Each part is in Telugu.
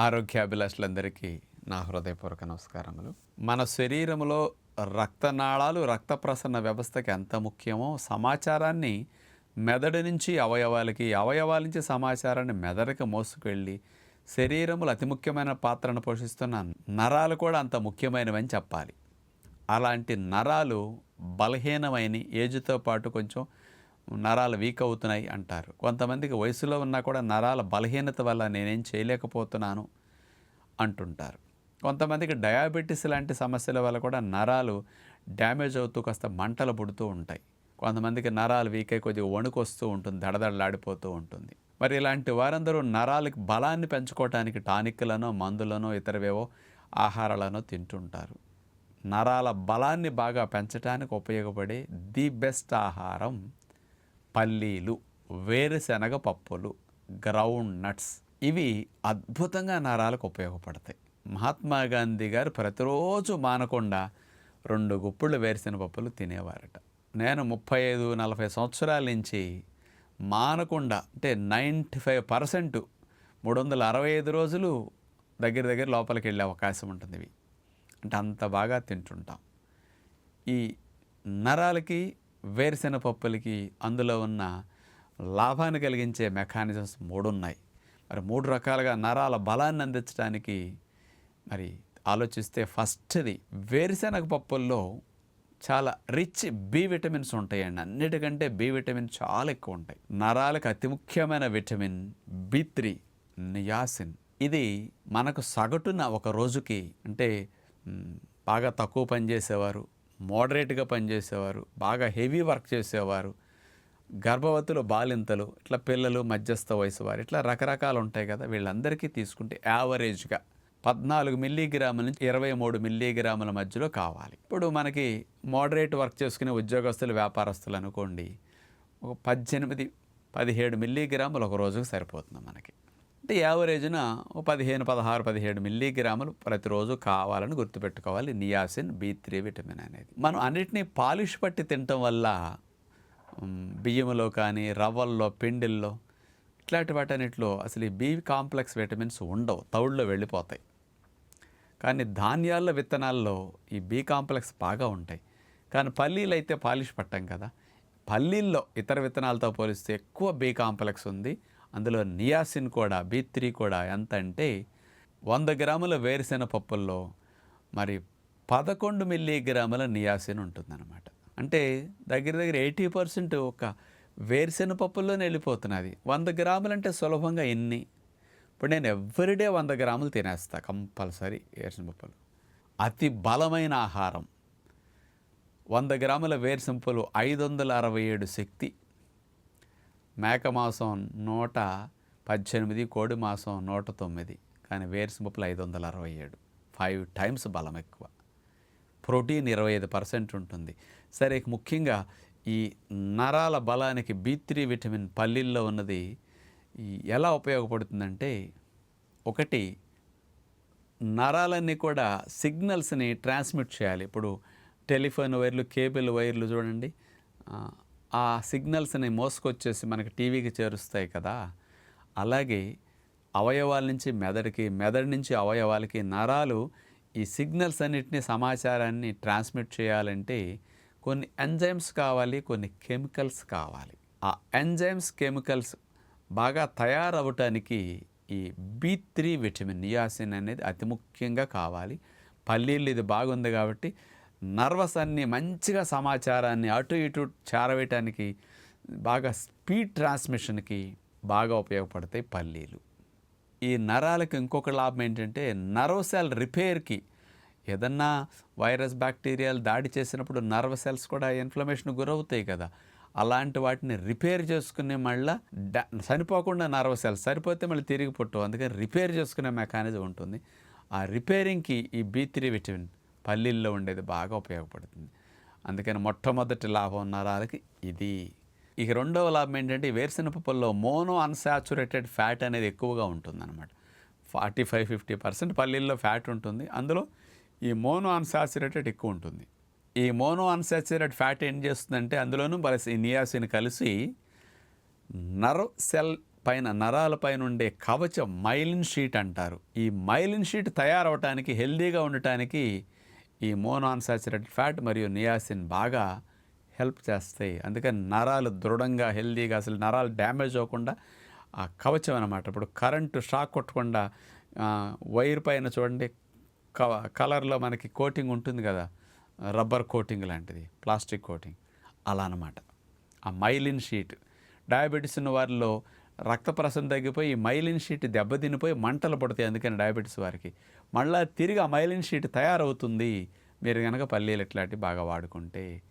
ఆరోగ్యాభిలాషులందరికీ నా హృదయపూర్వక నమస్కారములు. మన శరీరంలో రక్తనాళాలు రక్త ప్రసరణ వ్యవస్థకి ఎంత ముఖ్యమో సమాచారాన్ని మెదడు నుంచి అవయవాలకి అవయవాల నుంచి సమాచారాన్ని మెదడుకి మోసుకెళ్ళి శరీరంలో అతి ముఖ్యమైన పాత్రను పోషిస్తున్న నరాలు కూడా అంత ముఖ్యమైనవని చెప్పాలి. అలాంటి నరాలు బలహీనమైన ఏజ్తో పాటు కొంచెం నరాలు వీక్ అవుతున్నాయి అంటారు. కొంతమందికి వయసులో ఉన్నా కూడా నరాల బలహీనత వల్ల నేనేం చేయలేకపోతున్నాను అంటుంటారు. కొంతమందికి డయాబెటీస్ లాంటి సమస్యల వల్ల కూడా నరాలు డ్యామేజ్ అవుతూ కాస్త మంటలు పుడుతూ ఉంటాయి. కొంతమందికి నరాలు వీక్ అయి కొద్దిగా వణుకొస్తూ ఉంటుంది దడదడలాడిపోతూ ఉంటుంది. మరి ఇలాంటి వారందరూ నరాలకి బలాన్ని పెంచుకోవటానికి టానిక్లనో మందులనో ఇతరవేవో ఆహారాలను తింటుంటారు. నరాల బలాన్ని బాగా పెంచడానికి ఉపయోగపడే ది బెస్ట్ ఆహారం పల్లీలు వేరుశనగ పప్పులు గ్రౌండ్ నట్స్ ఇవి అద్భుతంగా నరాలకు ఉపయోగపడతాయి. మహాత్మా గాంధీ గారు ప్రతిరోజు మానకుండా రెండు గుప్పుళ్ళు వేరుసిన పప్పులు తినేవారట. నేను ముప్పై ఐదు నలభై సంవత్సరాల నుంచి మానకుండా అంటే నైంటీ ఫైవ్ పర్సెంట్ మూడు వందల అరవై ఐదు రోజులు దగ్గర దగ్గర లోపలికి వెళ్ళే అవకాశం ఉంటుంది ఇవి. అంటే అంత బాగా తింటుంటాం. ఈ నరాలకి వేరుశెనగ పప్పులకి అందులో ఉన్న లాభాన్ని కలిగించే మెకానిజమ్స్ మూడు ఉన్నాయి మరి మూడు రకాలుగా నరాల బలాన్ని అందించడానికి మరి ఆలోచిస్తే ఫస్ట్ది వేరుశెనగ పప్పుల్లో చాలా రిచ్ బి విటమిన్స్ ఉంటాయండి. అన్నిటికంటే బి విటమిన్ చాలా ఎక్కువ ఉంటాయి. నరాలకు అతి ముఖ్యమైన విటమిన్ బి త్రీ నియాసిన్. ఇది మనకు సగటున ఒక రోజుకి అంటే బాగా తక్కువ పని చేసేవారు మోడరేట్గా పనిచేసేవారు బాగా హెవీ వర్క్ చేసేవారు గర్భవతులు బాలింతలు ఇట్లా పిల్లలు మధ్యస్థ వయసు వారు ఇట్లా రకరకాలు ఉంటాయి కదా వీళ్ళందరికీ తీసుకుంటే యావరేజ్గా పద్నాలుగు మిల్లీగ్రాముల నుంచి ఇరవై మూడు మిల్లీగ్రాముల మధ్యలో కావాలి. ఇప్పుడు మనకి మోడరేట్ వర్క్ చేసుకునే ఉద్యోగస్తులు వ్యాపారస్తులు అనుకోండి ఒక పద్దెనిమిది పదిహేడు మిల్లీగ్రాములు ఒక రోజుకు సరిపోతుంది మనకి. అంటే యావరేజ్న పదిహేను పదహారు పదిహేడు మిల్లీగ్రాములు ప్రతిరోజు కావాలని గుర్తుపెట్టుకోవాలి. నియాసిన్ బి త్రీ విటమిన్ అనేది. మనం అన్నిటినీ పాలిష్ పట్టి తినటం వల్ల బియ్యంలో కానీ రవ్వల్లో పిండిల్లో ఇట్లాంటి వాటన్నిటిలో అసలు ఈ బి కాంప్లెక్స్ విటమిన్స్ ఉండవు. తౌడులో వెళ్ళిపోతాయి. కానీ ధాన్యాల విత్తనాల్లో ఈ బి కాంప్లెక్స్ బాగా ఉంటాయి. కానీ పల్లీలు అయితే పాలిష్ పట్టాం కదా. పల్లీల్లో ఇతర విత్తనాలతో పోలిస్తే ఎక్కువ బి కాంప్లెక్స్ ఉంది. అందులో నియాసిన్ కూడా బి త్రీ కూడా ఎంత అంటే వంద గ్రాముల వేరుశెన పప్పుల్లో మరి పదకొండు మిల్లీగ్రాముల నియాసిన్ ఉంటుందన్నమాట. అంటే దగ్గర దగ్గర ఎయిటీ పర్సెంట్ ఒక వేరుశెన పప్పుల్లోనే వెళ్ళిపోతున్నది. వంద గ్రాములు అంటే సులభంగా ఎన్ని? ఇప్పుడు నేను ఎవ్రీడే వంద గ్రాములు తినేస్తా కంపల్సరీ వేరుశెన పప్పులు. అతి బలమైన ఆహారం. వంద గ్రాముల వేరుశెంపులు ఐదు వందల అరవై ఏడు శక్తి. మేక మాసం నూట పద్దెనిమిది కోడి మాసం నూట తొమ్మిది కానీ వేరుశెంపులు ఐదు వందల అరవై ఏడు. ఫైవ్ టైమ్స్ బలం ఎక్కువ. ప్రోటీన్ ఇరవై ఐదు పర్సెంట్ ఉంటుంది. సరే ముఖ్యంగా ఈ నరాల బలానికి బి త్రీ విటమిన్ పల్లీల్లో ఉన్నది ఎలా ఉపయోగపడుతుందంటే ఒకటి నరాలన్నీ కూడా సిగ్నల్స్ని ట్రాన్స్మిట్ చేయాలి. ఇప్పుడు టెలిఫోన్ వైర్లు కేబుల్ వైర్లు చూడండి. ఆ, సిగ్నల్స్ని మోసుకొచ్చేసి మనకి టీవీకి చేరుస్తాయి కదా. అలాగే అవయవాల నుంచి మెదడుకి మెదడు నుంచి అవయవాలకి నరాలు ఈ సిగ్నల్స్ అన్నిటిని సమాచారాన్ని ట్రాన్స్మిట్ చేయాలంటే కొన్ని ఎంజైమ్స్ కావాలి కొన్ని కెమికల్స్ కావాలి. ఆ ఎంజైమ్స్ కెమికల్స్ బాగా తయారవటానికి ఈ బి త్రీ విటమిన్ నియాసిన్ అనేది అతి ముఖ్యంగా కావాలి. పల్లీలు ఇది బాగుంది కాబట్టి నర్వస్ అన్ని మంచిగా సమాచారాన్ని అటు ఇటు చేరవేయటానికి బాగా స్పీడ్ ట్రాన్స్మిషన్కి బాగా ఉపయోగపడతాయి పల్లీలు. ఈ నరాలకు ఇంకొక లాభం ఏంటంటే నర్వ్ సెల్ రిపేర్కి ఏదన్నా వైరస్ బ్యాక్టీరియాలు దాడి చేసినప్పుడు నర్వ్ సెల్స్ కూడా ఇన్ఫ్లమేషన్ గురవుతాయి కదా. అలాంటి వాటిని రిపేర్ చేసుకునే మళ్ళీ డా చనిపోకుండా నర్వ్ సెల్స్ సరిపోతే మళ్ళీ తిరిగి పుట్టవు. అందుకని రిపేర్ చేసుకునే మెకానిజం ఉంటుంది. ఆ రిపేరింగ్కి ఈ బీ త్రీ విటమిన్ పల్లీల్లో ఉండేది బాగా ఉపయోగపడుతుంది. అందుకని మొట్టమొదటి లాభం నరాలకి ఇది. ఇక రెండవ లాభం ఏంటంటే వేరుశెనపప్పుల్లో పప్పుల్లో మోనో అన్సాచురేటెడ్ ఫ్యాట్ అనేది ఎక్కువగా ఉంటుందన్నమాట. ఫార్టీ ఫైవ్ ఫిఫ్టీ పర్సెంట్ పల్లీల్లో ఫ్యాట్ ఉంటుంది. అందులో ఈ మోనో అన్సాచురేటెడ్ ఎక్కువ ఉంటుంది. ఈ మోనో అన్సాచురేటెడ్ ఫ్యాట్ ఏం చేస్తుందంటే అందులోనూ బలసి నియాసిన్ కలిసి నర్వ్ సెల్ పైన నరాలపైన ఉండే కవచం మైలిన్ షీట్ అంటారు. ఈ మైలిన్ షీట్ తయారవటానికి హెల్దీగా ఉండటానికి ఈ మోనాన్సాచురేటెడ్ ఫ్యాట్ మరియు నియాసిన్ బాగా హెల్ప్ చేస్తాయి. అందుకని నరాలు దృఢంగా హెల్దీగా అసలు నరాలు డ్యామేజ్ అవ్వకుండా ఆ కవచం అనమాట ఇప్పుడు కరెంటు షాక్ కొట్టకుండా వైర్ పైన చూడండి కవ కలర్లో మనకి కోటింగ్ ఉంటుంది కదా రబ్బర్ కోటింగ్ లాంటిది ప్లాస్టిక్ కోటింగ్. అలా అనమాట ఆ మైలిన్ షీట్. డయాబెటీస్ ఉన్న వారిలో రక్త ప్రసరణ తగ్గిపోయి ఈ మైలిన్ షీట్ దెబ్బతినిపోయి మంటలు పడతాయి అందుకని డయాబెటీస్ వారికి. మళ్ళీ తిరిగి ఆ మైలిన్ షీట్ తయారవుతుంది. మీరు కనుక పల్లీలు ఇట్లాంటివి బాగా వాడుకుంటే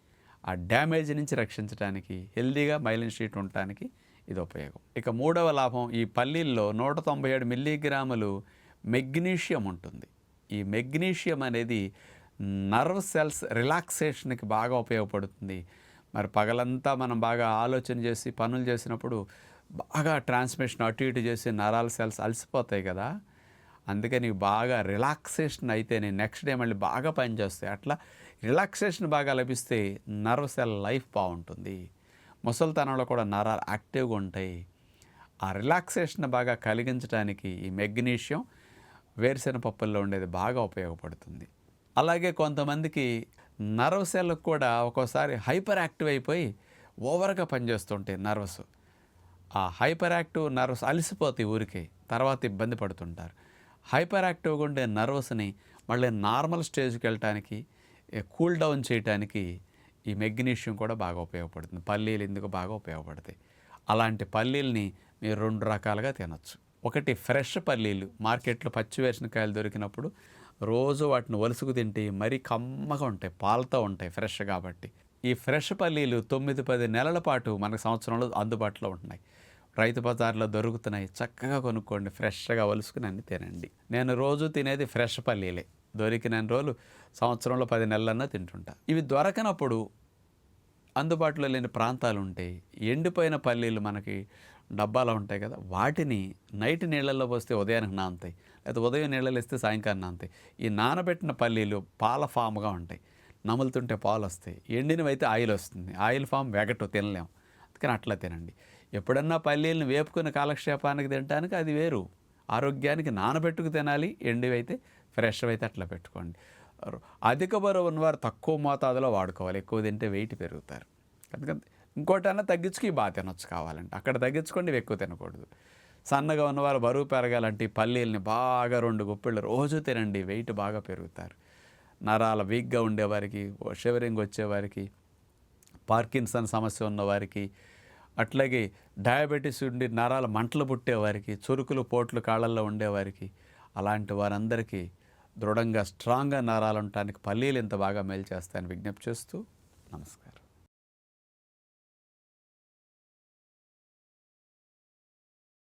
ఆ డ్యామేజ్ నుంచి రక్షించడానికి హెల్దీగా మైలిన్ షీట్ ఉండటానికి ఇది ఉపయోగం. ఇక మూడవ లాభం ఈ పల్లీల్లో నూట తొంభై ఏడు మిల్లీగ్రాములు మెగ్నీషియం ఉంటుంది. ఈ మెగ్నీషియం అనేది నర్వ్ సెల్స్ రిలాక్సేషన్కి బాగా ఉపయోగపడుతుంది. మరి పగలంతా మనం బాగా ఆలోచన చేసి పనులు చేసినప్పుడు బాగా ట్రాన్స్మిషన్ అటు ఇటు చేసి నరాల సెల్స్ అలసిపోతాయి కదా. అందుకని బాగా రిలాక్సేషన్ అయితే నేను నెక్స్ట్ డే మళ్ళీ బాగా పనిచేస్తాయి అట్లా రిలాక్సేషన్ బాగా లభిస్తే నర్వ్ సెల్ లైఫ్ బాగుంటుంది. ముసలితనంలో కూడా నరాలు యాక్టివ్గా ఉంటాయి. ఆ రిలాక్సేషన్ బాగా కలిగించడానికి ఈ మెగ్నీషియం వేరుశెనగ పప్పుల్లో ఉండేది బాగా ఉపయోగపడుతుంది. అలాగే కొంతమందికి నర్వ్ సెల్ కూడా ఒక్కోసారి హైపర్ యాక్టివ్ అయిపోయి ఓవర్గా పనిచేస్తుంటాయి నర్వస్. ఆ హైపర్ యాక్టివ్ నర్వస్ అలసిపోతాయి ఊరికే తర్వాత ఇబ్బంది పడుతుంటారు. హైపర్ యాక్టివ్గా ఉండే నర్వస్ని మళ్ళీ నార్మల్ స్టేజ్కి వెళ్ళటానికి కూల్ డౌన్ చేయడానికి ఈ మెగ్నీషియం కూడా బాగా ఉపయోగపడుతుంది. పల్లీలు ఎందుకు బాగా ఉపయోగపడతాయి? అలాంటి పల్లీల్ని మీరు రెండు రకాలుగా తినచ్చు. ఒకటి ఫ్రెష్ పల్లీలు. మార్కెట్లో పచ్చి వేరుశనకాయలు దొరికినప్పుడు రోజు వాటిని వలుసుకు తింటే మరీ కమ్మగా ఉంటాయి పాలతో ఉంటాయి ఫ్రెష్ కాబట్టి. ఈ ఫ్రెష్ పల్లీలు తొమ్మిది పది నెలల పాటు మనకు సంవత్సరంలో అందుబాటులో ఉంటున్నాయి. రైతు బజార్లో దొరుకుతున్నాయి. చక్కగా కొనుక్కోండి. ఫ్రెష్గా వలుసుకుని అన్ని తినండి. నేను రోజు తినేది ఫ్రెష్ పల్లీలే. దొరికిన రోజులు సంవత్సరంలో పది నెలలన్నా తింటుంటా. ఇవి దొరకనప్పుడు అందుబాటులో లేని ప్రాంతాలు ఉంటాయి ఎండిపోయిన పల్లీలు మనకి డబ్బాలో ఉంటాయి కదా వాటిని నైట్ నీళ్ళల్లో పోస్తే ఉదయానికి నానుతాయి. లేకపోతే ఉదయం నీళ్ళలో ఇస్తే సాయంకాలం నానుతాయి. ఈ నానబెట్టిన పల్లీలు పాల ఫామ్గా ఉంటాయి. నములుతుంటే పాలు వస్తాయి ఎండినవైతే ఆయిల్ వస్తుంది. ఆయిల్ ఫామ్ వెగటు తినలేం. అందుకని అట్లా తినండి. ఎప్పుడన్నా పల్లీలను వేపుకుని కాలక్షేపానికి తినడానికి అది వేరు. ఆరోగ్యానికి నానబెట్టుకు తినాలి. ఎండివైతే ఫ్రెష్ అయితే అట్లా పెట్టుకోండి. అధిక బరువు ఉన్నవారు తక్కువ మోతాదులో వాడుకోవాలి. ఎక్కువ తింటే వెయిట్ పెరుగుతారు. అందుకని ఇంకోటన్నా తగ్గించుకు ఈ బాగా తినొచ్చు కావాలంటే అక్కడ తగ్గించుకోండి ఎక్కువ తినకూడదు. సన్నగా ఉన్నవారు బరువు పెరగాలంటే ఈ పల్లీల్ని బాగా రెండు గుప్పిళ్ళు రోజు తినండి. వెయిట్ బాగా పెరుగుతారు. నరాల వీక్గా ఉండేవారికి షివరింగ్ వచ్చేవారికి పార్కిన్సన్ సమస్య ఉన్నవారికి అట్లాగే డయాబెటీస్ ఉండి నరాల మంటలు పుట్టేవారికి చురుకులు పోట్లు కాళ్ళల్లో ఉండేవారికి అలాంటి వారందరికీ దృఢంగా స్ట్రాంగ్గా నరాలు ఉండటానికి పల్లీలు ఇంత బాగా మేలు చేస్తాయని విజ్ఞప్తి చేస్తూ నమస్కారం.